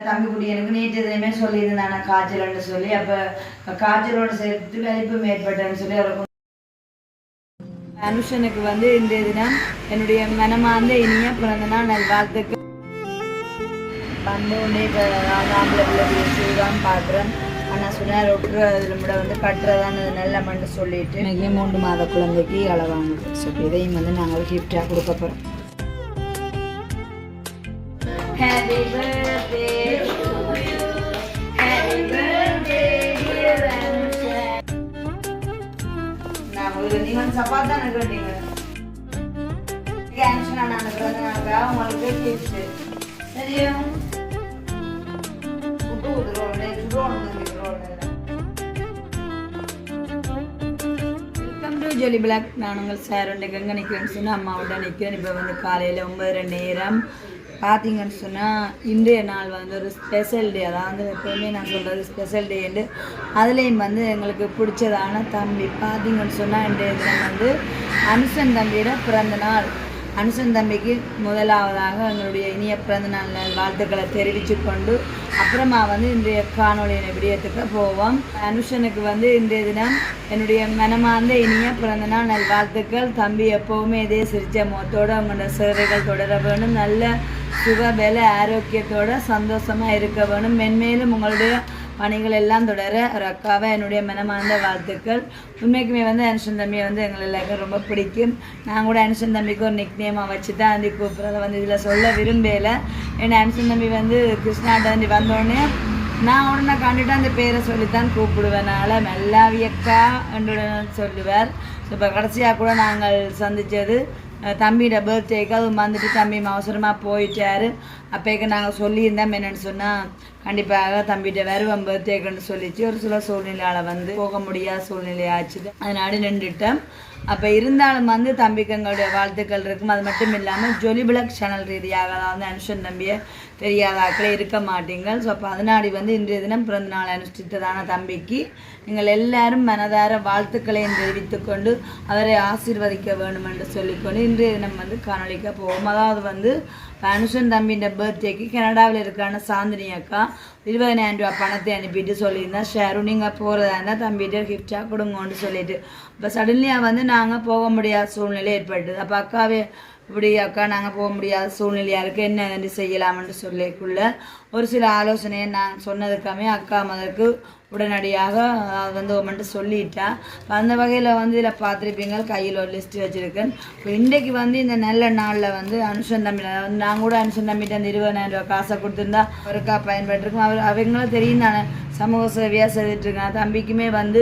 தம்பிக்குட்டி எனக்கு நேற்று எதுவுமே சொல்லியிருந்தானே காய்ச்சல்னு சொல்லி அப்போ காய்ச்சலோட சேர்த்து வெளிப்பு ஏற்பட்டேன்னு சொல்லி அவருக்கு அனுஷனுக்கு வந்து இந்த தினம் என்னுடைய மனமார்ந்த இனிய பிறந்த நாள் நல்வாழ்த்துக்கு வந்து உடனே இப்போ ஆம்பளை பிள்ளை பேசிதான் பார்க்குறேன். ஆனால் ஒட்டுறதுல கூட வந்து கட்டுறதான் நல்ல மண்ணு சொல்லிட்டு இன்னைக்கு மூன்று மாத குழந்தைக்கு அளவாங்க சொல்லி இதையும் வந்து நாங்கள் கிஃப்டாக கொடுக்க போகிறோம் Happy birthday to you. Happy birthday, dear Anusha. நான் உங்களுக்கு நீங்க ஜொலி பிளாக் நான் உங்கள் சார் உண்டு நிற்கிறேன்னு சொன்னால் அம்மாவோட நிற்கிறேன் இப்போ வந்து காலையில் ஒன்பதரை நேரம் பார்த்தீங்கன்னு சொன்னால் இன்றைய நாள் வந்து ஒரு ஸ்பெஷல் டே அதாவது எப்போவுமே நான் சொல்கிறது ஸ்பெஷல் டேண்டு அதுலேயும் வந்து எங்களுக்கு பிடிச்சதான தம்பி. பார்த்தீங்கன்னு சொன்னால் இன்றைய தினம் வந்து அனுசன் தம்பியோட பிறந்த நாள். அனுசன் தம்பிக்கு முதலாவதாக எங்களுடைய இனிய பிறந்த நாள் நல் வாழ்த்துக்களை தெரிவித்து கொண்டு அப்புறமா வந்து இன்றைய காணொலியின் விடயத்துக்கு போவோம். அனுஷனுக்கு வந்து இன்றைய தினம் என்னுடைய மனமார்ந்த இனிய பிறந்த நாள் நல் வாழ்த்துக்கள். தம்பி எப்போவுமே இதே சிரிச்ச முகத்தோடு அவங்களோட சேவைகள் தொடர வேணும் நல்ல சுக வேலை ஆரோக்கியத்தோட சந்தோஷமாக இருக்க வேணும் மென்மேலும் உங்களுடைய பணிகள் எல்லாம் தொடர ஒரு அக்காவை என்னுடைய மனமார்ந்த வாழ்த்துக்கள். உண்மைக்குமே வந்து அனுஷன் தம்பியை வந்து எங்களை எல்லாருக்கும் ரொம்ப பிடிக்கும். நான் கூட அனுஷன் தம்பிக்கு ஒரு நிக் நேமாக வச்சு தான் வந்து கூப்பிட்றத வந்து இதில் சொல்ல விரும்பலை. ஏன்னா அனுஷன் தம்பி வந்து கிருஷ்ணாட்டாண்டி வந்தோடனே நான் உடனே கண்டுட்டு அந்த பேரை சொல்லித்தான் கூப்பிடுவேனால மெல்லாவியக்கா என்று சொல்லுவார். இப்போ கடைசியாக கூட நாங்கள் சந்தித்தது தம்பியோட பர்த்டேக்கு அது வந்துட்டு தம்பி அவசரமாக போயிட்டாரு. அப்போக்கு நாங்கள் சொல்லியிருந்தோம் என்னென்னு சொன்னால் கண்டிப்பாக தம்பிகிட்ட வருவோம் பர்த்டேக்குன்னு சொல்லிச்சு ஒரு சில சூழ்நிலையால் வந்து போக முடியாத சூழ்நிலை ஆச்சுது அதனால நின்றுட்டோம். அப்போ இருந்தாலும் வந்து தம்பிக்கு எங்களுடைய வாழ்த்துக்கள் இருக்கும். அது மட்டும் இல்லாமல் ஜொலிபிளக் சேனல் ரீதியாக தான் வந்து அனுஷன் தம்பியை தெரியாதாக்களே இருக்க மாட்டீங்கள். ஸோ அதனாடி வந்து இன்றைய தினம் பிறந்த நாள் அனுஷ்டித்ததான தம்பிக்கு நீங்கள் எல்லாரும் மனதார வாழ்த்துக்களையும் தெரிவித்துக்கொண்டு அவரை ஆசீர்வதிக்க வேண்டும் என்று சொல்லிக்கொண்டு இன்றைய தினம் வந்து காணொலிக்க போவோம். அதாவது வந்து அனுஷன் தம்பின்ற பர்த்டேக்கு கனடாவில் இருக்கான சாந்தினி அக்கா இருபதனாயிரம் ரூபா பணத்தை அனுப்பிட்டு சொல்லியிருந்தேன் ஷேரும் நீங்கள் போகிறதா இருந்தால் தம்பிகிட்ட கிஃப்டாக கொடுங்கன்னு சொல்லிட்டு. இப்போ சடன்லியாக வந்து நாங்கள் போக முடியாத சூழ்நிலை ஏற்பட்டது. அப்போ அக்காவே இப்படி அக்கா நாங்கள் போக முடியாத சூழ்நிலையாக இருக்குது என்ன செய்யலாம்னு சொல்லிக்குள்ள ஒரு சில ஆலோசனையை நான் சொன்னதுக்காமே அக்கா மதற்கு உடனடியாக வந்து உமன்ட்டு சொல்லிட்டா. இப்போ அந்த வகையில் வந்து இதில் பார்த்துருப்பீங்க கையில் ஒரு லிஸ்ட் வச்சுருக்கேன் இப்போ இன்றைக்கு வந்து இந்த நல்ல நாளில் வந்து அனுஷன் தம்பி வந்து நான் கூட அனுஷன் தம்பிட்டு அந்த இருபதாயிரம் ரூபா காசை கொடுத்துருந்தா ஒருக்கா பயன்பட்டுருக்கும் அவர் அவங்களும் தெரியும் நான் சமூக சேவையாக செய்துட்ருக்காங்க தம்பிக்குமே வந்து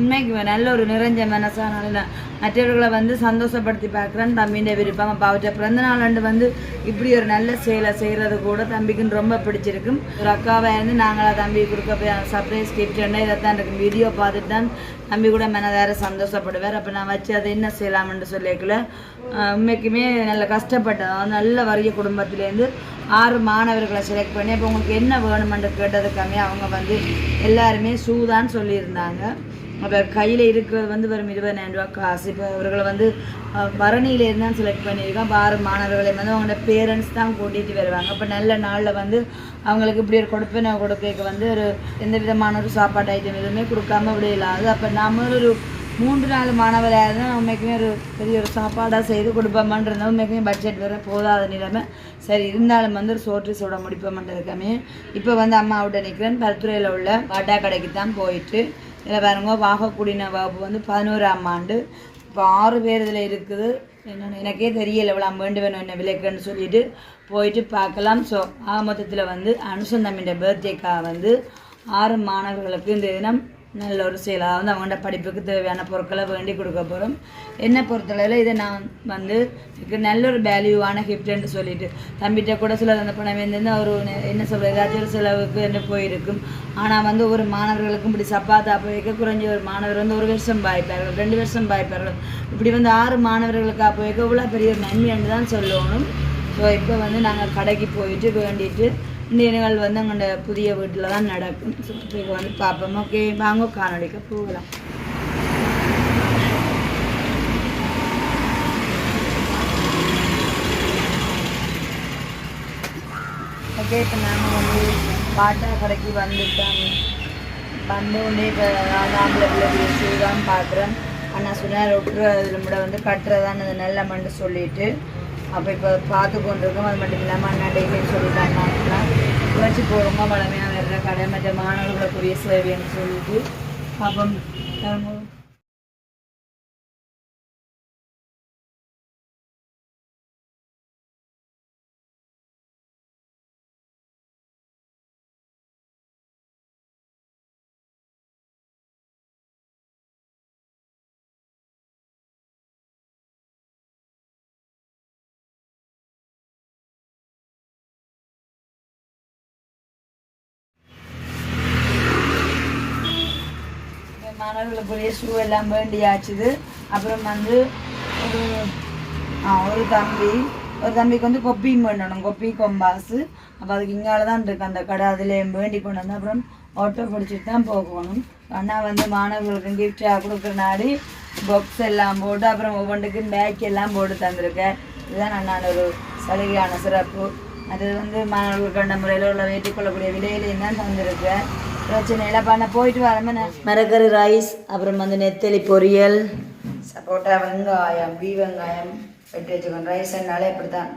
உண்மைக்கு நல்ல ஒரு நிறைஞ்ச மனசான மற்றவர்களை வந்து சந்தோஷப்படுத்தி பார்க்குறேன் தம்பிൻ്റെ விருப்பம். அப்போ அவற்றை பிறந்த நாள் வந்து இப்படி ஒரு நல்ல செயலை செய்கிறது கூட தம்பிக்குன்னு ரொம்ப பிடிச்சிருக்கும். ஒரு அக்காவை இருந்து நாங்களாக தம்பி கொடுக்க போய் சர்ப்ரைஸ் இதை தான் இருக்கும் வீடியோ பார்த்துட்டு தான் நம்பி கூட மனதார சந்தோஷப்படுவார். அப்போ நான் வச்சு அதை என்ன செய்யலாம்னு சொல்லிக்கல உண்மைக்குமே நல்ல கஷ்டப்பட்டேன். நல்ல வறிய குடும்பத்திலேருந்து ஆறு மாணவர்களை செலக்ட் பண்ணி அப்போ உங்களுக்கு என்ன வேணுமென்று கேட்டதுக்காமே அவங்க வந்து எல்லாருமே ஷூ தான் சொல்லியிருந்தாங்க. அப்போ கையில் இருக்கிறது வந்து வெறும் இருபதாயிரம் ரூபா காசு. இப்போ அவர்களை வந்து பரணியிலேருந்து தான் செலக்ட் பண்ணியிருக்கோம். அப்போ மாணவர்களை வந்து அவங்களோட பேரண்ட்ஸ் தான் கூட்டிகிட்டு வருவாங்க. அப்போ நல்ல நாளில் வந்து அவங்களுக்கு இப்படி ஒரு கொடுப்பினை கொடுக்க வந்து ஒரு எந்த விதமான ஒரு சாப்பாடு ஐட்டம் எதுவுமே கொடுக்காம விடையிலாது அப்போ நாம ஒரு மூன்று நாலு மாணவராக இருந்தால் உண்மைக்குமே ஒரு பெரிய ஒரு சாப்பாடாக செய்து கொடுப்போமான்றது உண்மைக்குமே பட்ஜெட் வேறு போதாத நிலைமை. சரி இருந்தாலும் வந்து ஒரு சோற்று சோட முடிப்போம்ன்றதுக்காமே இப்போ வந்து அம்மாவோட நிற்கிறேன் பருத்துறையில் உள்ள பாட்டா கடைக்கு தான் போயிட்டு இதில் பாருங்க வாகக்கூடின வகுப்பு வந்து பதினோராம் ஆண்டு. இப்போ ஆறு பேர் இதில் இருக்குது. என்னென்னு எனக்கே தெரியல இவ்வளோ வேண்டு வேணும் என்ன விலைக்குன்னு சொல்லிட்டு போயிட்டு பார்க்கலாம். ஸோ ஆக மொத்தத்தில் வந்து அனுசந்தமின்ற பர்த்டேக்காக வந்து ஆறு மாணவர்களுக்கு இந்த தினம் நல்ல ஒரு செயல் வந்து அவங்களோட படிப்புக்கு தேவையான பொருட்களை வேண்டி கொடுக்க போகிறோம் என்னை பொறுத்தளவில் இதை நான் வந்து நல்ல ஒரு வேல்யூவான கிஃப்ட்னு சொல்லிட்டு தம்பிகிட்ட கூட சில அந்த பணம் வந்து அவர் என்ன சொல்கிறது ஏதாச்சும் ஒரு செலவுக்கு என்ன போயிருக்கும். ஆனால் வந்து ஒரு மாணவர்களுக்கும் இப்படி சப்பாத்தா போய்க்க குறைஞ்ச ஒரு மாணவர் வந்து ஒரு வருஷம் பாய்ப்பார்கள் ரெண்டு வருஷம் பாய்ப்பார்கள் இப்படி வந்து ஆறு மாணவர்களுக்காக போய்க்க இவ்வளோ பெரிய ஒரு நன்மைன்னு தான் சொல்லணும். ஸோ இப்போ வந்து நாங்கள் கடைக்கு போயிட்டு வேண்டிட்டு இந்த நிகழ்வு வந்து எங்களோட புதிய வீட்டில் தான் நடக்கும் ஸோ இப்போ வந்து பார்ப்போம் ஓகே வாங்க காணொலிக்கு போகலாம் ஓகே இப்போ நாங்கள் வந்து பாட்டா கடைக்கு வந்துட்டோம் வந்து உடனே இப்போ ஆம்பளை பிள்ளை பேசி தான் பார்க்குறேன் அண்ணா சொன்னார் ஒட்டுறதுல கூட வந்து கட்டுறதான் அது நல்ல மண்டு சொல்லிட்டு அப்போ இப்போ பார்த்து கொண்டிருக்கோம் அது மட்டும் இல்லாமல் அண்ணா டெய்லியும் சொல்லிட்டாங்க வச்சு போகிறோமா வளமையாக வர்ற கடை மற்ற மாணவர்களுக்குரிய சேவைன்னு சொல்லிட்டு அப்போ அவங்க ஷூ எல்லாம் வேண்டியாச்சுது அப்புறம் வந்து ஒரு ஆ ஒரு தம்பி ஒரு தம்பிக்கு வந்து கொப்பியும் வேண்டணும் கொப்பி கொம்பாஸு அப்போ அதுக்கு இங்கால தான் இருக்கு அந்த கடை அதில் வேண்டி கொண்டு வந்து அப்புறம் ஆட்டோ பிடிச்சிட்டு தான் போகணும் அண்ணா வந்து மாணவர்களுக்கு கிஃப்டாக கொடுக்குற நாடி பாக்ஸ் எல்லாம் போட்டு அப்புறம் ஒவ்வொன்றுக்கும் பேக் எல்லாம் போட்டு தந்திருக்கேன் இதுதான் அண்ணான ஒரு சலுகையான சிறப்பு அது வந்து மாணவர்கள் கண்ட முறையில் உள்ள ஏற்றுக்கொள்ளக்கூடிய விலையிலையும் தான் தந்திருக்கேன் பிரச்சனை இல்லை. பண்ண போயிட்டு வரமே மரக்கறி ரைஸ் அப்புறம் வந்து நெத்தலி பொரியல். சப்போட்டா வெங்காயம் பீ வெங்காயம் வெட்டி வச்சுக்கணும் ரைஸ்னாலே இப்படி தான்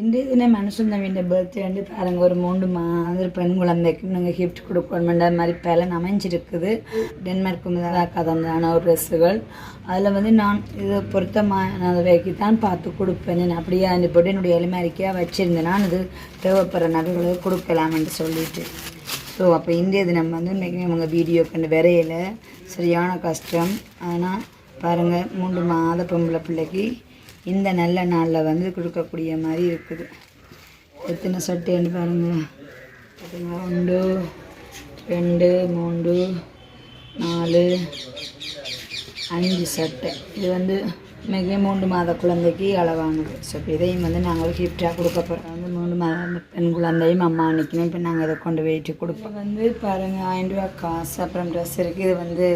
இன்றைய தினம் மனுஷன் தம்பியின் பர்த்டே வந்து பாருங்க ஒரு மூன்று மாதம் பெண் குழந்தைக்கு நாங்கள் கிஃப்ட் கொடுக்கணுமென்ற மாதிரி பலன் அமைஞ்சிருக்குது. டென்மார்க் முதலாக கதந்தான ஒரு ட்ரெஸ்ஸுகள் அதில் வந்து நான் இது பொருத்தமானவைக்கு தான் பார்த்து கொடுப்பேன். நான் அப்படியே அந்த போட்டு என்னுடைய எளிமறிக்கையாக வச்சுருந்தேன். நான் இது தேவைப்படுற நகைகளுக்கு கொடுக்கலாம்னு சொல்லிட்டு. ஸோ அப்போ இந்திய தினம் வந்து இன்றைக்கி அவங்க வீடியோ கண்டு விரையில. சரியான கஷ்டம். ஆனால் பாருங்கள் மூன்று மாத பொம்பளை பிள்ளைக்கு இந்த நல்ல நாளில் வந்து கொடுக்கக்கூடிய மாதிரி இருக்குது. எத்தனை சட்டைன்னு பாருங்கள் ஒன்று ரெண்டு மூன்று நாலு அஞ்சு சட்டை. இது வந்து மிக மூன்று மாத குழந்தைக்கு அளவானது. ஸோ இப்போ இதையும் வந்து நாங்கள் கிஃப்டாக கொடுக்க போகிறோம் வந்து மூணு மாத பெண் குழந்தையும் அம்மா அன்னைக்குமே இப்போ நாங்கள் இதை கொண்டு போயிட்டு கொடுப்போம். வந்து பாருங்கள் ஆயிரம் ரூபா காசு அப்புறம் ட்ரெஸ் இருக்குது இது வந்து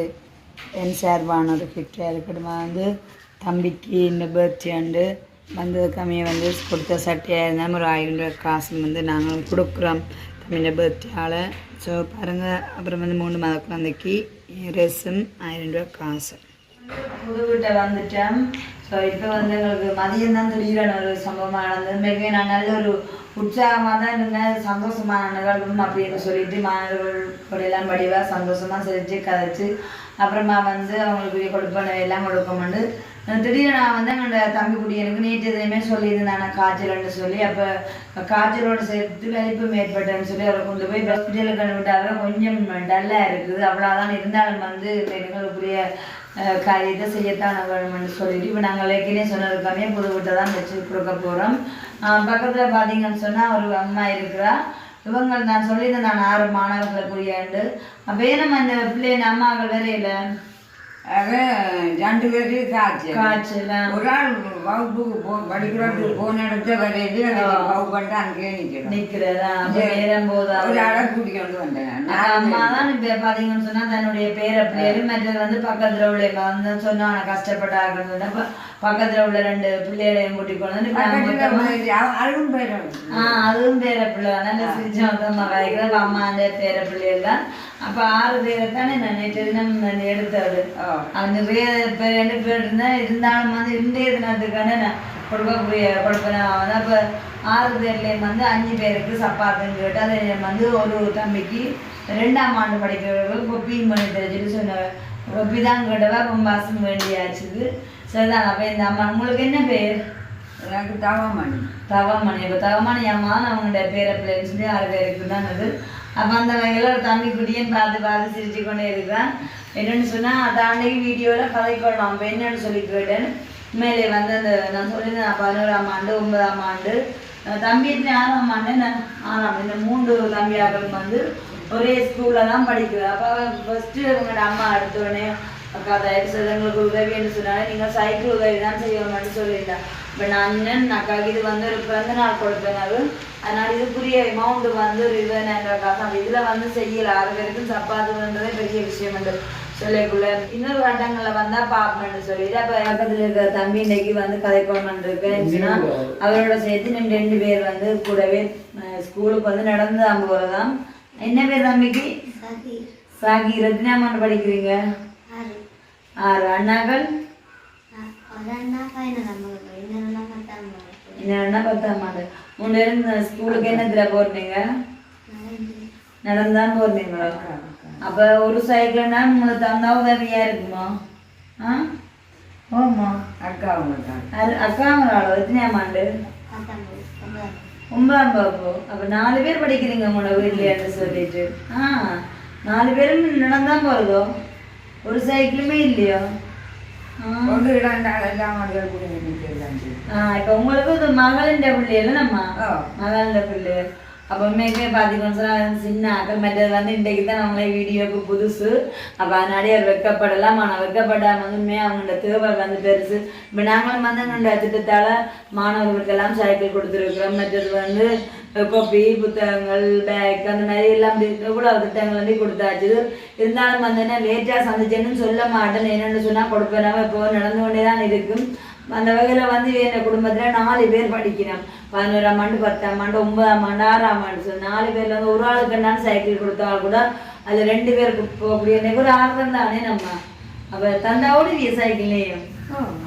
என் சார்பான ஒரு கிஃப்டாக வந்து தம்பிக்கு இந்த பர்த்டே ஆண்டு வந்தது கம்மியை வந்து கொடுத்த சட்டையாக இருந்தாலும் ஒரு ஆயிரம் ரூபாய் காசு வந்து நாங்கள் கொடுக்குறோம் தம்பியோட பர்த்டேயால் ஸோ பாருங்கள் அப்புறம் வந்து மூணு மாத குழந்தைக்கு ரசம் ஆயிரம் ரூபா காசு புது வீட்டை வந்துட்டேன். ஸோ இப்போ வந்து எங்களுக்கு மதியம் தான் திடீரென ஒரு சம்பவமாக நடந்தது. மிக நான் நல்ல ஒரு உற்சாகமாக தான் இருந்தேன். சந்தோஷமான நிகழ்வும் அப்படின்னு சொல்லிட்டு மாணவர்கள் கூட எல்லாம் படிவாக சந்தோஷமாக செஞ்சு கதைச்சு அப்புறமா வந்து அவங்களுக்கு கொடுப்பன எல்லாம் கொடுக்கணும்னு திடீர்னு நான் வந்து என்னோட தம்பி குடி எனக்கு நேற்று எதுவுமே சொல்லியிருந்தேன். காய்ச்சல்னு சொல்லி. அப்போ காய்ச்சலோடு சேர்த்து வெளிப்பும் ஏற்பட்டேன்னு சொல்லி அவரை கொண்டு போய் ஹாஸ்பிட்டலுக்கு அனுப்பிட்டாங்க கொஞ்சம் டல்லாக இருக்குது. அவ்வளோதான் இருந்தாலும் வந்து எங்களுக்குரிய காரியத்தை செய்யத்தான் வேணும்னு சொல்லிட்டு இப்போ நாங்கள் ஏற்கனவே சொன்னதுக்காமே புது வீட்டை தான் வச்சு கொடுக்க போகிறோம் பக்கத்தில் பார்த்தீங்கன்னு சொன்னால் ஒரு அம்மா இருக்கிறா. இவங்க நான் சொல்லியிருந்தேன் நான் ஆறு மாணவர்களுக்குரியாண்டு அப்போ நம்ம அந்த பிள்ளை அம்மாக்கள் வேற இல்லை? ரெண்டு பேருக்கு காய்ச்சல் காய்ச்சல் ஒரு ஆள் வகுப்புக்கு போ படிக்கிறதுக்கு போன இடத்துல வரையில வகுப்பு பண்ணிட்டு அங்கேயே நிற்கிறோம் நிக்கிறதா அப்ப நேரம் போதா ஒரு ஆளை கூட்டிக்கொண்டு வந்தேன். அம்மா தான் இப்ப பாத்தீங்கன்னு சொன்னா தன்னுடைய பேர பிள்ளைகள் மற்றது வந்து பக்கத்துல உள்ள வந்து சொன்னா கஷ்டப்பட்டாங்க பக்கத்துல உள்ள ரெண்டு பிள்ளைகளையும் கூட்டிக் கொண்டு அருகும் பேரும் ஆஹ் அதுவும் பேர பிள்ளை தான். நல்ல சிரிச்ச மொத்தமா காய்க்கிறது அம்மா அந்த பேர பிள்ளைகள் தான். அப்ப ஆறு பேரை தானே நான் நேற்று எடுத்தது. அது நிறைய பேர் ரெண்டு பேர் இருந்தா இருந்தாலும் வந்து இன்றைய தினத்துக்கான நான் கொடுக்கக்கூடிய கொடுப்பேன். வந்து அப்போ ஆறு பேர்லேயும் வந்து அஞ்சு பேருக்கு சப்பாத்துன்னு கேட்டு அதை வந்து ஒரு தம்பிக்கு ரெண்டாம் ஆண்டு படிக்கிறவர்கள் கொப்பியும் பண்ணி தெரிஞ்சுட்டு சொன்னவ கொப்பி தான் கேட்டவா பொம்பாசும் வேண்டியாச்சுது. சரிதான் அப்போ இந்த அம்மா உங்களுக்கு என்ன பேர்? எனக்கு தவமணி. தவமணி. இப்போ தவமணி அம்மா தான் அவங்களுடைய பேர பிள்ளைன்னு சொல்லி ஆறு பேருக்கு தான் அது. அப்போ அந்த வகையில் ஒரு தம்பி குட்டியும் பார்த்து பார்த்து சிரிச்சு கொண்டே இருக்கிறான். என்னன்னு சொன்னால் அந்த அன்னைக்கு வீடியோவில் கதைக்கொள்ளலாம் அப்போ என்னன்னு சொல்லி கேட்டேன். மேலே வந்து அந்த நான் சொல்லியிருந்தேன் பதினோராம் ஆண்டு ஒன்பதாம் ஆண்டு. தம்பி ஆறாம் ஆண்டு? ஆறாம் இந்த மூன்று தம்பியாக்களும் வந்து ஒரே ஸ்கூலில் தான் படிக்குது அப்போ ஃபஸ்ட்டு இவங்களோட அம்மா எடுத்த உடனே அக்கா தயவு செய்து எங்களுக்கு உதவின்னு சொன்னாலே நீங்கள் சைக்கிள் உதவி தான் செய்யணும்னு சொல்லியிருந்தேன் இப்போ நான் இன்னும் அக்காவுக்கு இது வந்து ஒரு பிறந்த நாள் அது அதனால் இதுக்குரிய அமௌண்ட் வந்து ஒரு இருபதாயிரம் காசு அப்போ இதில் வந்து செய்யல ஆறு பேருக்கும் சப்பாத்துன்றதே பெரிய விஷயம் சொல்லிக்குள்ள இன்னொரு வட்டங்கள்ல வந்தா பாப்பேன்னு சொல்லிட்டு அப்ப பக்கத்துல இருக்கிற தம்பி இன்னைக்கு வந்து கதைக்கோமன் இருக்குன்னா அவரோட சேர்த்து நம்ம ரெண்டு பேர் வந்து கூடவே ஸ்கூலுக்கு வந்து நடந்து தான் போறதாம் என்ன பேர் தம்பிக்கு சாகி ரத்னாமன் படிக்கிறீங்க ஆறு அண்ணாக்கள் என்னன்னா இந்த ஸ்கூலுக்கு என்னத்துல போறீங்க நடந்தான் போறீங்களா அப்ப ஒரு சைக்கிள்னா உங்களுக்கு தந்தா உதவியா இருக்குமா ஆ ஓமா அக்கா அது அக்காங்களோட எத்தனையாம் ஆண்டு ஒன்பதாம் வகுப்பு அப்ப நாலு பேர் படிக்கிறீங்க உங்களோட வீட்லயான்னு சொல்லிட்டு ஆ நாலு பேரும் நடந்தான் போறதோ ஒரு சைக்கிளுமே இல்லையோ ஆ. கொண்டு இடந்தால் எல்லாம் அவர்கள் குடிநீர் ஆ இப்ப உங்களுக்கு மகளின் பிள்ளைகள் நம்ம மகளின் பிள்ளை அப்போ உண்மைக்குமே பார்த்தீங்கன்னு சின்ன ஆக்கள் மற்றது வந்து இன்றைக்கு தான் நம்மளே வீடியோக்கு புதுசு அப்போ அதனாலே அவர் வெக்கப்படலாம் ஆனால் வெக்கப்படாம வந்து உண்மையாக அவங்களோட தேவை வந்து பெருசு இப்போ நாங்களும் வந்து எங்களோட திட்டத்தால் மாணவர்களுக்கெல்லாம் சைக்கிள் கொடுத்துருக்குறோம் மற்றது வந்து கோப்பி புத்தகங்கள் பேக் அந்த மாதிரி எல்லாம் இவ்வளோ திட்டங்கள் வந்து கொடுத்தாச்சு இருந்தாலும் வந்து என்ன லேட்டாக சந்திச்சேன்னு சொல்ல மாட்டேன் என்னென்னு சொன்னால் கொடுப்பேன் இப்போ நடந்து கொண்டே தான் இருக்கும் அந்த வகையில் வந்து என் குடும்பத்தில் நாலு பேர் படிக்கிறோம் பதினோராம் ஆண்டு பத்தாம் ஆண்டு ஒன்பதாம் ஆண்டு ஆறாம் ஆண்டு சொல்லி நாலு பேர்ல வந்து ஒரு ஆளுக்கு என்னாலும் சைக்கிள் கொடுத்தா கூட அது ரெண்டு பேருக்கு போகக்கூடிய ஒரு ஆர்வம் தானே நம்ம அப்போ தந்தா ஓடுவிய சைக்கிள்லேயும்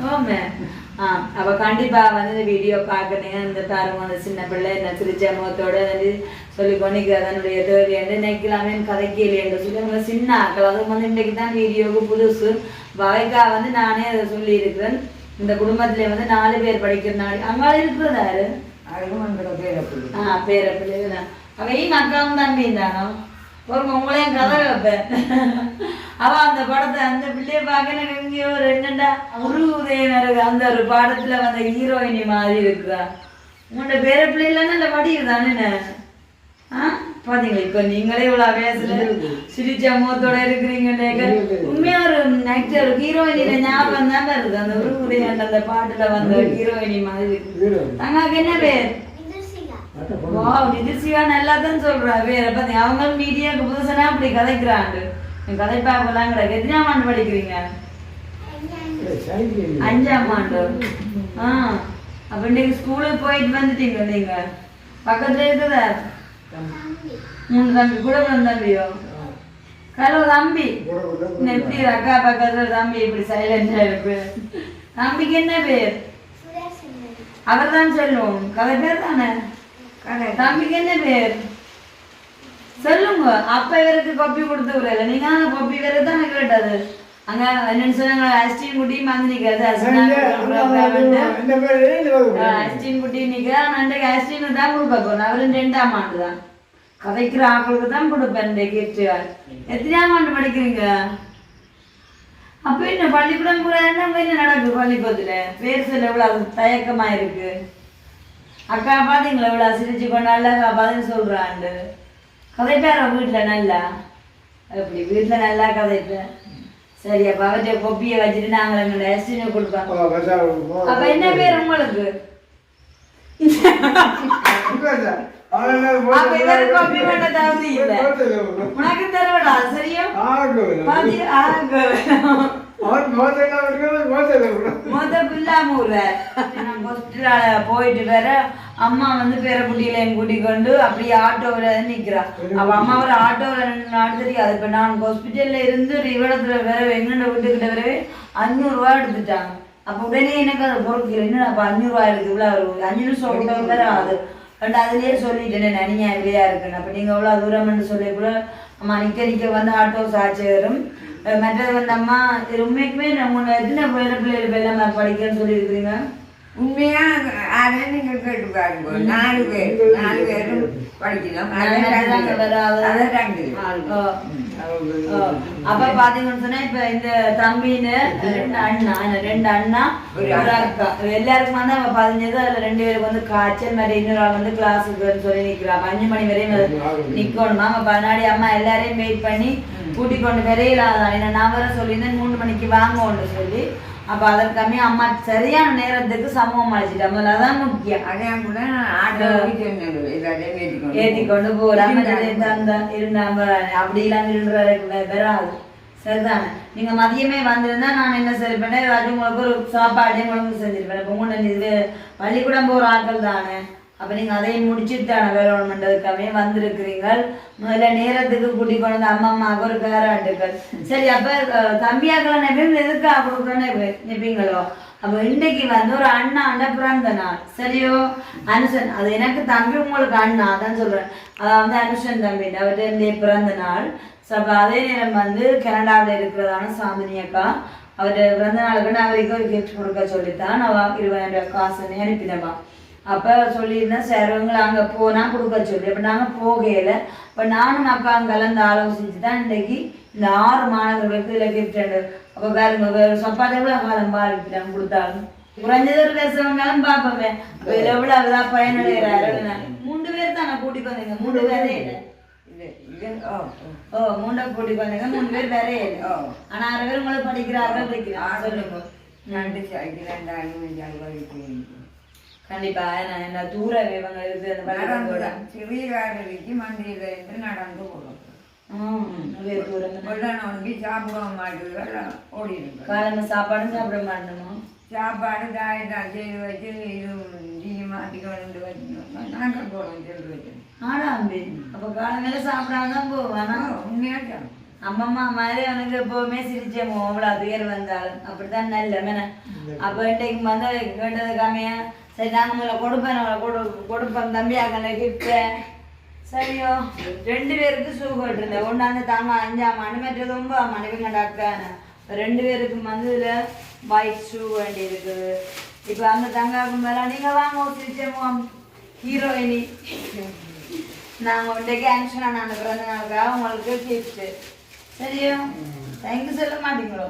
ஆமே ஆ அப்போ கண்டிப்பாக வந்து இந்த வீடியோ பார்க்கணுங்க இந்த பாருங்க அந்த சின்ன பிள்ளை என்ன சிரிச்ச முகத்தோட வந்து சொல்லி கொண்டிக்கு அதனுடைய தேவையாண்டு நினைக்கலாமே கதைக்கு இல்லையென்று சொல்லி அவங்க சின்ன ஆக்கள் அது வந்து இன்றைக்கு தான் வீடியோவுக்கு புதுசு வகைக்கா வந்து நானே அதை சொல்லியிருக்கிறேன் இந்த குடும்பத்துல வந்து நாலு பேர் படிக்கிறனால அங்க இருக்கிறது யாரு அதுவும் எங்களோட பேரை புள்ளி ஆ பேர பிள்ளைங்க தான் அவையும் அக்காவும் தம்பியும் தானோ ஒரு உங்களையும் கதை வைப்பேன். அவ அந்த படத்தை அந்த பிள்ளைய பார்க்க எங்கேயோ ரெண்டுண்டா ஒரு உதயம் இருக்கு அந்த ஒரு படத்துல வந்த ஹீரோயினி மாதிரி இருக்குதா? உங்களோட பேர பிள்ளைலாம் நல்ல படிக்கு தானே ஆ? பாத்தீங்களா இப்ப நீங்களே இவ்வளவு வயசுல சிரிச்ச முகத்தோட இருக்கிறீங்க உண்மையா ஒரு ஆக்டர் ஹீரோயினில ஞாபகம் தான் வருது? அந்த ஒரு உதயம் அந்த பாட்டுல வந்த ஹீரோயினி மாதிரி இருக்கு. தங்காக்கு என்ன பேர்? வாவ் நிதிர்சிகா நல்லா தான் சொல்றா வேற பாத்தி அவங்க மீடியாக்கு புதுசனா அப்படி கதைக்கிறாங்க. என் கதை பார்க்கலாம் கிடையாது எத்தனாம் ஆண்டு படிக்கிறீங்க? அஞ்சாம் ஆண்டு. ஆ. அப்ப நீங்க ஸ்கூலுக்கு போயிட்டு வந்துட்டீங்க நீங்க. பக்கத்துல இருக்குதா? மூணு தம்பி கூட பிறந்த தம்பியோ? கலவு தம்பி. இன்னும் எப்படி அக்கா பக்கத்துல தம்பி இப்படி சைலண்டா இருக்கு. தம்பிக்கு என்ன பேர்? அவர் தான் சொல்லுவோம். கதை பேர் தானே? தம்பிக்கு என்ன பேர்? சொல்லுங்க. அப்ப இவருக்கு கொப்பி கொடுத்து விடல. நீங்க அந்த கொப்பி வேற தானே கேட்டது அங்க என்னன்னு சொன்னாங்க அஸ்டின் குட்டி வந்து நிக்கிறது அஸ்டின் குட்டி நிக்கிறா அன்றைக்கு அஸ்டின் தான் கொடுக்க போறேன் அவரும் ரெண்டாம் ஆண்டு தான். கதைக்கிற ஆக்களுக்கு தான் கொடுப்பேன் இந்த கிஃப்ட் எத்தனையாம் ஆண்டு படிக்கிறீங்க? அப்ப என்ன பள்ளிக்கூடம் கூட என்ன என்ன நடக்குது பள்ளிக்கூடத்துல? பேர் சொல்ல எவ்வளவு தயக்கமா இருக்கு? அக்கா பாத்தீங்களா இவ்வளோ சிரிச்சு கொண்டு அழகா பதில் சொல்றாண்டு. கதைப்பார வீட்டுல நல்லா? அப்படி வீட்டுல நல்லா கதைப்பேன் சரி அப்ப அவற்றை கொப்பியை வச்சுட்டு நாங்கள் எங்களோட எஸ்டினு கொடுப்போம். அப்ப என்ன பேர் உங்களுக்கு? உனக்கு தருவடா சரியா? பாத்தி போயிட்டு வேற அம்மா வந்து பேரக்குட்டியில என் கூட்டிக்கொண்டு அப்படியே ஆட்டோவில் நிக்கிறா அப்ப அம்மா ஒரு ஆட்டோவில் ரெண்டு நாள் தெரியாது இப்ப நான் ஹாஸ்பிட்டலில் இருந்து ரிவடத்துல வேற எங்கண்ட வீட்டுக்கிட்ட வரவே அஞ்சூறுரூவா எடுத்துட்டாங்க அப்ப உடனே எனக்கு அதை பொறுக்கல என்ன அப்ப அஞ்சூறு இவ்வளோ இருக்கு இவ்வளவு அஞ்சு நிமிஷம் விட்டவங்க வேற அது பட் அதுலயே சொல்லிட்டேன் நனியா இல்லையா இருக்குன்னு அப்ப நீங்க எவ்வளவு தூரம்னு சொல்லி கூட அம்மா நிக்க நிக்க வந்து ஆட்டோ சாட்சி வரும் அஹ் மற்றது வந்து அம்மா இது உண்மைக்குமே நம்ம எத்தனை பேர பிள்ளைகள் வெள்ளமா படிக்கிறேன்னு சொல்லி இருக்கிறீங்க உண்மையா? அதை நீங்க கேட்டு பாருங்க. நாலு பேர் நாலு பேரும். அப்ப பாத்தீங்கன்னு சொன்னா இப்ப இந்த தம்பின்னு ரெண்டு அண்ணா ரெண்டு அண்ணா ஒரு அக்கா. எல்லாருக்கும் வந்து அவ பதினஞ்சு அதுல ரெண்டு பேருக்கு வந்து காய்ச்சல் மாதிரி இன்னொரு ஆள் வந்து கிளாஸுக்கு சொல்லி நிக்கிறாங்க அஞ்சு மணி வரையும் நிக்கணுமா? பதினாடி அம்மா எல்லாரையும் வெயிட் பண்ணி கூட்டி கொண்டு வரையிலாதான். ஏன்னா நான் வர சொல்லியிருந்தேன் மூணு மணிக்கு வாங்கன்னு சொல்லி. அப்ப அதற்காமே அம்மா சரியான நேரத்துக்கு சமூகம் அழைச்சிட்டா முதல்ல அதான் முக்கியம். அதே கூட ஏத்தி கொண்டு அந்த இருந்தாம அப்படிலாம் இருந்துறாரு வராது. சரிதானே? நீங்க மதியமே வந்திருந்தா நான் என்ன சரி பண்ணேன் ஏதாச்சும் உங்களுக்கு ஒரு சாப்பாடு உங்களுக்கு செஞ்சிருப்பேன். இப்போ இது பள்ளிக்கூடம் போற ஆட்கள் தானே. அப்ப நீங்க அதையும் முடிச்சுட்டு தானே வேலைவன் பண்றதுக்காகவே வந்திருக்கிறீங்க முதல்ல நேரத்துக்கு கூட்டி கொண்டு அம்மா அம்மாவுக்கு ஒரு பேராட்டுக்கள் சரி அப்ப தம்பியாக்கெல்லாம் நினைப்பீங்க எதுக்கு கொடுக்குறேன்னு நினைப்பீங்களோ? அப்ப இன்றைக்கு வந்து ஒரு அண்ணா அண்ணாண்ட பிறந்த நாள். சரியோ? அனுஷன் அது எனக்கு தம்பி உங்களுக்கு அண்ணா அதான் சொல்றேன். வந்து அனுஷன் தம்பி அவருடைய பிறந்த நாள். ஸோ அப்போ அதே நேரம் வந்து கனடாவில் இருக்கிறதான சாமினி அக்கா அவர்கிட்ட பிறந்த நாளுக்கு நான் அவருக்கு ஒரு கிஃப்ட் கொடுக்க சொல்லித்தான். நான் இருபதாயிரம் ரூபாய் காசு அனுப்பினவா. அப்போ சொல்லியிருந்தேன் சார் உங்களை அங்கே போனால் கொடுக்க சொல்லி. அப்போ நாங்கள் போகையில் இப்போ நானும் அக்கா கலந்து ஆலோசிச்சு தான் இன்றைக்கு இந்த ஆறு மாணவர்களுக்கு இதில் கிஃப்ட் அப்போ பாருங்க வேறு சப்பாத்தி எவ்வளோ காலம் பாருக்கிறாங்க கொடுத்தாலும்? குறைஞ்சது ஒரு பேசுறவங்களும் பார்ப்போமே. அப்போ இதில் எவ்வளோ அதான் பயனடைகிறாரு மூன்று பேர் தானே கூட்டிட்டு வந்தீங்க மூணு பேரே இல்லை. ஓ மூண்டை கூட்டிட்டு வந்தீங்க மூணு பேர் வேறே இல்லை. ஓ. ஆனா அரை பேர் உங்களை படிக்கிறார்கள் படிக்கிறாங்க சொல்லுங்க. ரெண்டாயிரம் அஞ்சு கண்டிப்பா. என்ன தூர இவங்க இருக்கு அந்த பள்ளிக்கூடம் கூட. சிறிய வேலைக்கு மந்திரியில இருந்து நடந்து போகும். கொள்ளனோக்கி சாப்பிட மாட்டேங்குது ஓடி இருக்கு காலையில சாப்பாடும் சாப்பிட மாட்டோமா சாப்பாடு தாய் தான் செய்து வச்சு இது டீ மாற்றி கொண்டு வச்சு நாங்கள் போகிறோம் சொல்லி வச்சு ஆடாம்பி அப்ப காலையில சாப்பிடாம தான் போவானா உண்மையாக அம்மம்மா மாதிரி அவனுக்கு எப்பவுமே சிரிச்சேமோ அவ்வளவு துயர் வந்தாலும் அப்படித்தான் நல்ல மேன. அப்ப இன்றைக்கு வந்து கேட்டது காமியா சரி நாங்க உங்களை கொடுப்பேன் உங்களை கொடு கொடுப்பேன் தம்பி அங்கே கிஃப்ட் சரியோ ரெண்டு பேருக்கு ஷூ போட்டிருந்தேன். ஒன்றாந்து தாங்க அஞ்சாம் மணி மற்றது ஒன்பதாம் மணி கண்டாக்கான ரெண்டு பேருக்கு வந்து இதுல ஒயிட் ஷூ வேண்டி இருக்குது. இப்போ அந்த தங்காக்கும் மேல நீங்க வாங்க சிரிச்சேமோ ஹீரோயினி நாங்கள் இன்றைக்கு ஆக்ஷனாக நான் பிறந்த நாளுக்காக உங்களுக்கு கிஃப்ட்டு சரியோ தேங்க்யூ சொல்ல மாட்டீங்களோ?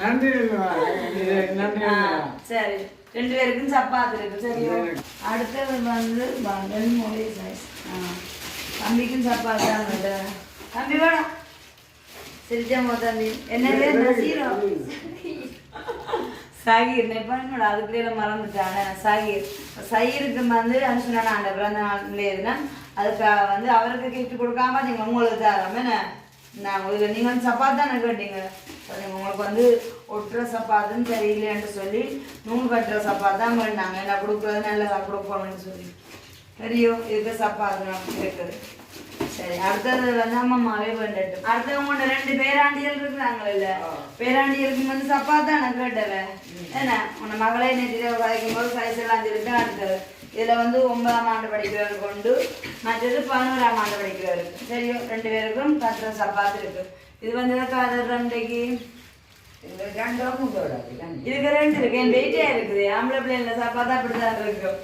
நன்றி சரி. ரெண்டு பேருக்கும் சப்பாத்து இருக்கு சரியோ? அடுத்தது வந்து மகள் மொழி சைஸ் தம்பிக்கும் சப்பாத்து தான். தம்பி வேடா. சிரிச்சமோ தம்பி. என்ன பேர் நசீரோ? சாகிர் நெப்பாங்கடா அதுக்குள்ளே மறந்துட்டானே. சாகிர். சைருக்கு வந்து அனுஷனா அந்த பிறந்த நாள் எதுனா அதுக்காக வந்து அவருக்கு கிஃப்ட் கொடுக்காம நீங்கள் உங்களுக்கு தரோம் நான் உங்களுக்கு நீங்கள் வந்து சப்பாத்து தானே கேட்டீங்க. சரி, உங்களுக்கு வந்து ஒட்டுற சப்பாத்துன்னு சரியில்லைன்னு சொல்லி நூல் கட்டுற சப்பாத்து தான் வேண்டாங்க என்ன கொடுக்குறது? நல்லதா கொடுப்போம்னு சொல்லி. சரியோ இதுக்கு சப்பாத்து நமக்கு இருக்குது. சரி அடுத்தது வந்து அம்மாவே வேண்டட்டும். அடுத்தவங்க ரெண்டு பேராண்டிகள் இருக்கிறாங்கல்ல. பேராண்டிகளுக்கு வந்து சப்பாத்தான கேட்டவ? என்ன? உன்னை மகளே நேற்று வரைக்கும் போது சைஸ் எல்லாம் சொல்லிட்டு அடுத்தது இதுல வந்து ஒன்பதாம் ஆண்டு படிக்கிறவர் கொண்டு மற்றது பதினோராம் ஆண்டு படிக்கிறவருக்கு சரியோ ரெண்டு பேருக்கும் கத்துற சப்பாத்து இருக்கு. இது வந்து எதுக்காக ரெண்டைக்கு இந்த ரெண்டும் உங்களோட ரெண்டு இதுக்கு ரெண்டு இருக்கு என் வெயிட்டே இருக்குது. ஆம்பளை பிள்ளைங்கள சாப்பாடு அப்படிதான் இருக்கும்.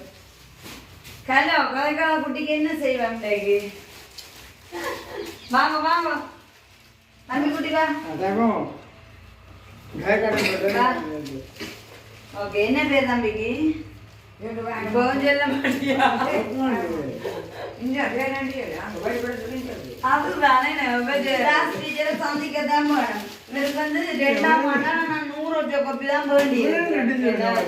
கலோ கதைக்கால குட்டிக்கு என்ன செய்வேன் இன்றைக்கு வாங்க வாங்க. தம்பி குட்டி வா. அதாகும் கேட்கறது ஓகே என்ன பேர் தம்பிக்கு? ரெண்டு வாங்க கொஞ்சம் சொல்ல மாட்டியா? இந்த வேறாண்டி அங்கே வழிபடுறதுன்னு சொல்லி. அதுதானே கிளாஸ் டீச்சரை சந்திக்க தான் வேணும் இவருக்கு வந்து ரெண்டாம் நான் நூறு ஒற்றை காப்பி தான் வேண்டி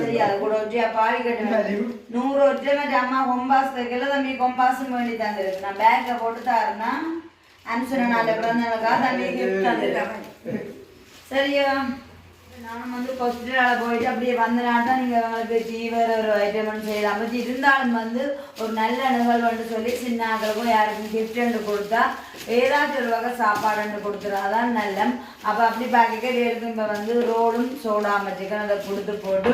தெரியாது கூட ஒற்றையா பாடி கட்டணும் நூறு ஒற்றை மாதிரி அம்மா கொம்பாஸ் தைக்கல தம்பி கொம்பாஸும் வேண்டி நான் பேக்கை போட்டு தாருன்னா அனுசரண நாள் பிறந்தவங்களுக்காக தம்பி கிஃப்ட் தந்துருக்கேன். சரியா? நானும் வந்து ஹாஸ்பிட்டலில் போயிட்டு அப்படியே வந்தனால தான் நீங்கள் உங்களுக்கு டீ ஒரு ஐட்டம்னு செய்யலாம் பற்றி இருந்தாலும் வந்து ஒரு நல்ல நிகழ்வுன்னு சொல்லி சின்ன ஆக்களுக்கும் யாருக்கும் கிஃப்ட் கொடுத்தா ஏதாச்சும் ஒரு வகை சாப்பாடுன்னு கொடுத்துறாதான் நல்ல அப்போ அப்படி பார்க்க பேருக்கு இப்போ வந்து ரோடும் சோடா மச்சிக்கன் அதை கொடுத்து போட்டு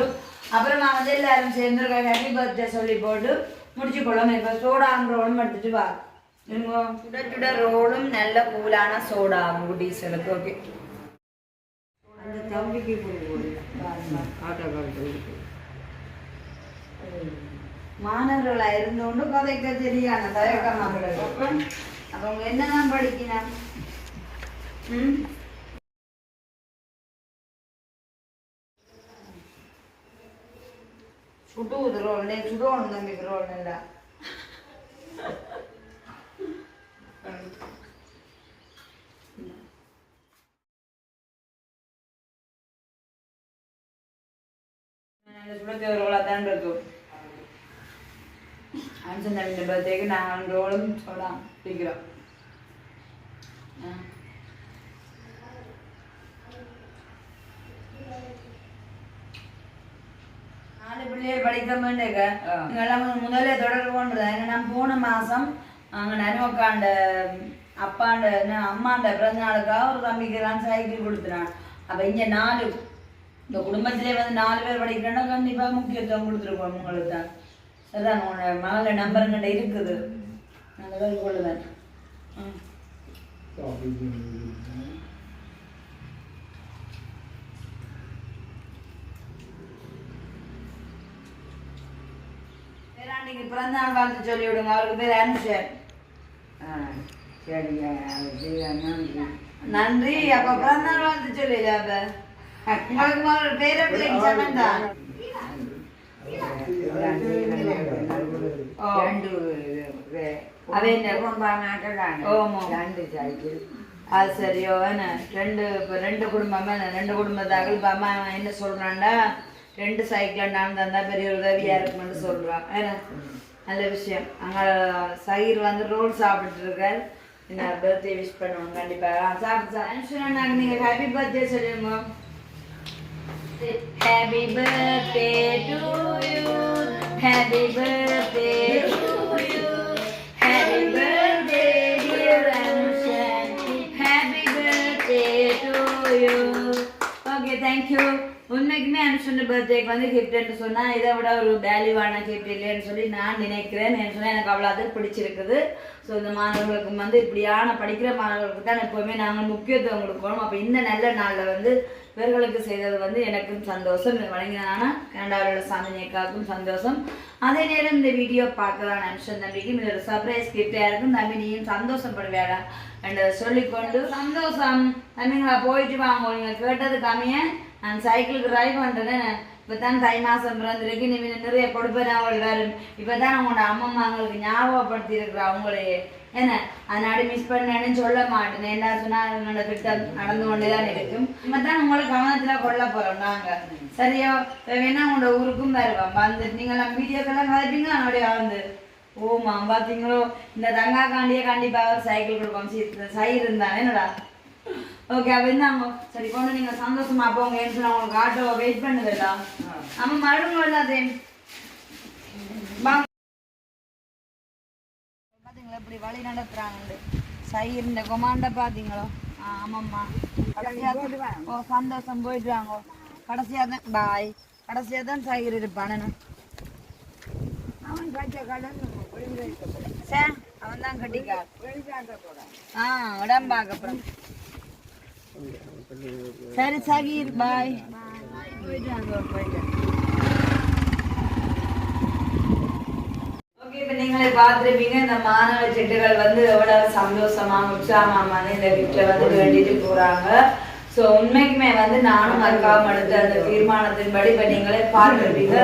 அப்புறமா வந்து எல்லாரும் சேர்ந்து ஹாப்பி பர்த்டே சொல்லி போட்டு முடிச்சு கொள்ளும் இப்போ சோடான் ரோடும் எடுத்துட்டு வா. சுட சுட ரோடும் நல்ல கூலான சோடா குட்டீஸ்களுக்கு ஓகே அந்த தம்பிக்கு கொடுக்கணும் ஆட்டோக்காரர்களுக்கு மாணவர்களா இருந்தோண்டு கதைக்க தெரியான தயக்கமா அவங்க என்னதான் படிக்கணும் ம்? சுடுவது ரோல் நே சுடணும் தம்பிக்கு ரோல் நல்லா தான் இருக்கும் அம்சன் தமிழ் பர்த்டேக்கு நாங்கள் ரோலும் சொல்லாம் பிடிக்கிறோம் நாலு பிள்ளைகள் படித்தோம்னுக்க எல்லாம் முதல்ல தொடர்பு கொண்டு ஏன்னா போன மாதம் அங்கே நனிமக்காண்ட அப்பாண்ட அம்மாண்ட பிறந்தநாளுக்காக ஒரு தம்பிக்கு சைக்கிள் கொடுத்துறான் அப்போ இங்கே நாலு இந்த குடும்பத்திலே வந்து நாலு பேர் படிக்கிறேன்னா கண்டிப்பாக முக்கியத்துவம் கொடுத்துருக்கோம் உங்களுக்கு தான் சரிதான் உங்களோட மகள நம்பருங்கிட்ட இருக்குது. நான் அதை கொள்ளுவேன். ம். பேராண்டிக்கு பிறந்த நாள் வாழ்த்து சொல்லி விடுங்க. அவருக்கு பேர் அனுஷன். ஆ சரிங்க. நன்றி நன்றி. அப்ப பிறந்த நாள் வாழ்த்து சொல்லல அப்போ. அது சரியோ ரெண்டு ரெண்டு குடும்பமே ரெண்டு குடும்பத்தாக்கள் இப்போ அம்மா என்ன சொல்றான்டா ரெண்டு சைக்கிள் நான் தந்தா பெரிய உதவியாக இருக்குமென்னு சொல்கிறான் ஏன்னா நல்ல விஷயம் அங்க சயிர் வந்து ரோல் சாப்பிட்டு இருக்கார் என்ன பர்த்டே விஷ் பண்ணுவோம் கண்டிப்பாக சாப்பிட்டு சார் நீங்கள் ஹாப்பி பர்த்டே சொல்லிடுங்க Happy birthday to you. Happy birthday to you. Happy birthday, dear Anushan. Happy birthday to you. Okay, okay you. உண்மைக்குமே அனுஷன் பர்த்டேக்கு வந்து கிஃப்ட்னு சொன்னால் இதை விட ஒரு வேல்யூவான கிஃப்ட் இல்லைன்னு சொல்லி நான் நினைக்கிறேன் சொன்னால் எனக்கு அவ்வளோ அது பிடிச்சிருக்குது ஸோ இந்த மாணவர்களுக்கு வந்து இப்படியான படிக்கிற மாணவர்களுக்கு தான் எப்போவுமே நாங்கள் முக்கியத்துவம் கொடுக்கணும் அப்போ இந்த நல்ல நாளில் வந்து இவர்களுக்கு செய்தது வந்து எனக்கும் சந்தோஷம். இதை வழங்கினானா கனடாவில் உள்ள சாந்தினியக்காவுக்கும் சந்தோஷம். அதே நேரம் இந்த வீடியோ பார்க்கலாம் நிமிஷம் தம்பிக்கும் இது ஒரு சர்ப்ரைஸ் கிஃப்டாக இருக்கும். தம்பி நீயும் சந்தோஷப்படுவேடா என்று சொல்லிக்கொண்டு சந்தோஷம். தம்பிங்களா போயிட்டு வாங்க. நீங்கள் கேட்டது கம்மிய. நான் சைக்கிளுக்கு ட்ரைவ் பண்ணுறேன் இப்பதான் தை மாதம் பிறந்திருக்கு. நீ நிறைய கொடுப்பேன் அவள் வரும். இப்போ தான் உங்களோட அம்மம்மாங்களுக்கு ஞாபகப்படுத்தி இருக்கிறா அவங்களையே என்ன? அதனால மிஸ் பண்ணேன்னு சொல்ல மாட்டேன் என்ன சொன்னா என்னோட திட்டம் நடந்து கொண்டே தான் இருக்கும். இப்போ தான் உங்களை கவனத்தில் கொள்ள போகிறோம் நாங்கள் சரியா? வேணா உங்களோட ஊருக்கும் வருவோம். வந்து நீங்களாம் வீடியோக்கெல்லாம் கதைப்பீங்க அவனுடைய வந்து? ஓமா பார்த்தீங்களோ இந்த தங்கா காண்டியே கண்டிப்பாக ஒரு சைக்கிள் கொடுப்போம். சீ சை இருந்தானே என்னடா? ஓகே அப்போ இருந்தாங்க சரி கொண்டு நீங்கள் சந்தோஷமா போங்க. ஏன்னு சொன்னா உங்களுக்கு ஆட்டோ வெயிட் பண்ணுதுடா நம்ம மறுபடியும் வாங்க. பாத்தீங்களா இப்படி வழி நடத்துறாங்க சைர் இந்த கொமாண்ட பாத்தீங்களோ ஆமாம்மா. கடைசியா ஓ சந்தோஷம் போயிட்டு வாங்க கடைசியா தான் பாய் கடைசியா தான் சைர் இருப்பானு அவன் கடன் அவன் தான் கட்டிக்கார் ஆ உடம்பாக்க அப்புறம் சரி சகீர் பாய் போயிட்டு நீங்களே பார்த்துருப்பீங்க இந்த மாணவ செட்டுகள் வந்து எவ்வளவு சந்தோஷமா உற்சாகமா இந்த வீட்டில் வந்து வேண்டிட்டு போறாங்க. ஸோ உண்மைக்குமே வந்து நானும் மறக்காம எடுத்த அந்த தீர்மானத்தின்படி இப்போ நீங்களே பார்த்துருப்பீங்க.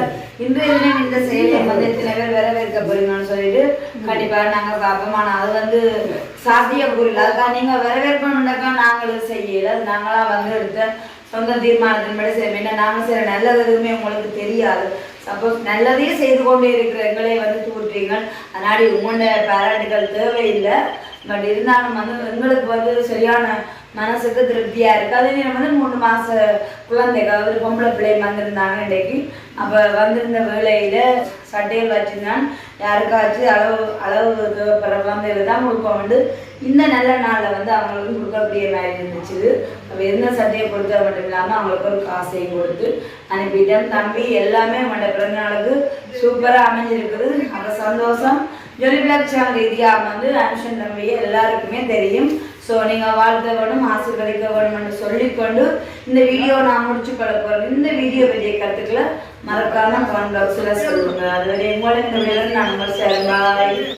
இன்றைய தினம் இந்த செயலியை வந்து எத்தனை பேர் வரவேற்க போறீங்கன்னு சொல்லிட்டு கண்டிப்பா நாங்க பார்ப்போம் ஆனா அது வந்து சாத்தியக்கூறில்லை அதுக்காக நீங்கள் வரவேற்கணுன்னாக்கா நாங்களும் செய்யல. அது நாங்களா வந்து எடுத்த சொந்த தீர்மானத்தின்படி செய்ய என்ன நாங்க செய்யற நல்லது எதுவுமே உங்களுக்கு தெரியாது. சப்போஸ் நல்லதே செய்து கொண்டே இருக்கிற எங்களை வந்து தூற்றுறீங்க அதனாடி உங்களோட பேரண்ட்டுகள் தேவையில்லை. பட் இருந்தாலும் வந்து எங்களுக்கு வந்து சரியான மனசுக்கு திருப்தியா இருக்கு. அதே நேரம் வந்து மூணு மாச குழந்தைகள் ஒரு பொம்பளை பிள்ளை வந்திருந்தாங்க இன்றைக்கு. அப்ப வந்திருந்த வேலையில சட்டையில் வச்சிருந்தான். யாருக்காச்சும் அளவு அளவு தேவைப்படுற குழந்தைகள் தான் கொடுப்போம் வந்து இந்த நல்ல நாளில் வந்து அவங்களுக்கு கொடுக்கக்கூடிய மாதிரி இருந்துச்சு. அப்போ எந்த சட்டையை பொறுத்த மட்டும் இல்லாமல் அவங்களுக்கு ஒரு காசையும் கொடுத்து அனுப்பிட்டேன் தம்பி எல்லாமே அவனோட பிறந்தநாளுக்கு சூப்பராக அமைஞ்சிருக்குது. அந்த சந்தோஷம். ஜொலிபிளக்ஷன் ரீதியாக வந்து அனுஷன் தம்பியை எல்லாருக்குமே தெரியும். ஸோ நீங்கள் வாழ்த்த வேணும் ஆசீர்வதிக்க வேணும்னு சொல்லிக்கொண்டு இந்த வீடியோ நான் முடிச்சு கொள்ள போகிறேன் இந்த வீடியோ பற்றிய கற்றுக்கல மறக்காம கமெண்ட் பாக்ஸில் சொல்லுங்க அதுவரை உங்களை இந்த நான் உங்கள் சார் பாய்